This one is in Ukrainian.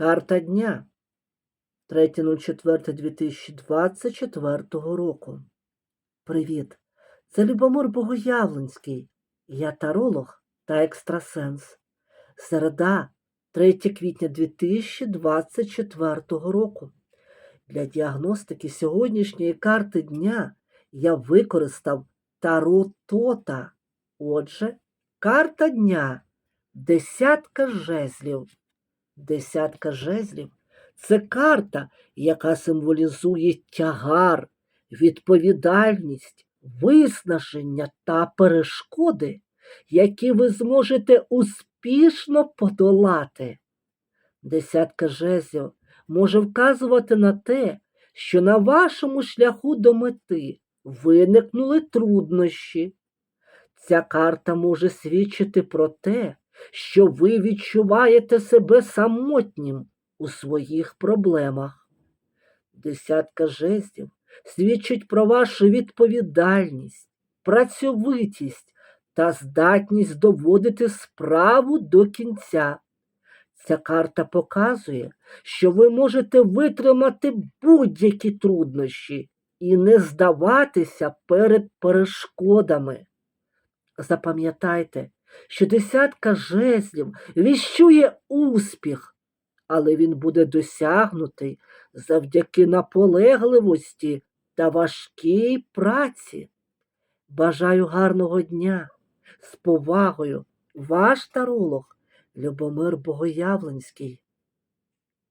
Карта дня 3.04.2024 року. Привіт! Це Любомир Богоявленський. Я таролог та екстрасенс. Середа, 3 квітня 2024 року. Для діагностики сьогоднішньої карти дня я використав Таро Тота. Отже, карта дня десятка жезлів. Десятка жезлів це карта, яка символізує тягар, відповідальність, виснаження та перешкоди, які ви зможете успішно подолати. Десятка жезлів може вказувати на те, що на вашому шляху до мети виникнули труднощі. Ця карта може свідчити про те, що ви відчуваєте себе самотнім у своїх проблемах. Десятка жестів свідчить про вашу відповідальність, працьовитість та здатність доводити справу до кінця. Ця карта показує, що ви можете витримати будь-які труднощі і не здаватися перед перешкодами. Запам'ятайте, що десятка жезлів віщує успіх, але він буде досягнутий завдяки наполегливості та важкій праці. Бажаю гарного дня, з повагою, ваш таролог Любомир Богоявленський.